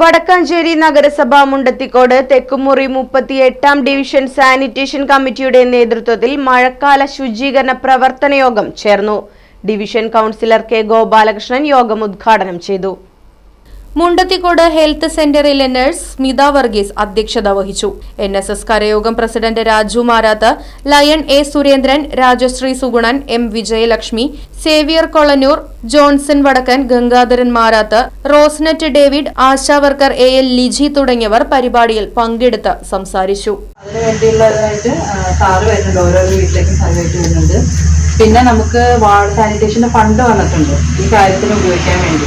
Wadakkanchery നഗരസഭ മുണ്ടത്തിക്കോട് തെക്കുമുറി മുപ്പത്തി എട്ടാം ഡിവിഷൻ സാനിറ്റേഷൻ കമ്മിറ്റിയുടെ നേതൃത്വത്തിൽ മഴക്കാല ശുചീകരണ പ്രവർത്തന യോഗം ചേർന്നു. ഡിവിഷൻ കൗൺസിലർ കെ ഗോപാലകൃഷ്ണൻ യോഗം ഉദ്ഘാടനം ചെയ്തു. മുണ്ടത്തിക്കോട് ഹെൽത്ത് സെന്ററിലെ നഴ്സ് സ്മിത വർഗീസ് അധ്യക്ഷത വഹിച്ചു. N S S കരയോഗം president Raju Marath lion A Surendran Rajasree Sugunan M Vijayalakshmi Xavier Kolanoor Johnson Vadakkan Gangadharan Marath Rosnet David Asha worker A L Liji തുടങ്ങിയവർ പരിപാടിയിൽ പങ്കെടുത്ത് സംസാരിച്ചു. ഓരോരോ പിന്നെ നമുക്ക് വാർഡ് സാനിറ്റേഷന്റെ ഫണ്ട് വന്നിട്ടുണ്ട്. ഈ കാര്യത്തിന് ഉപയോഗിക്കാൻ വേണ്ടി.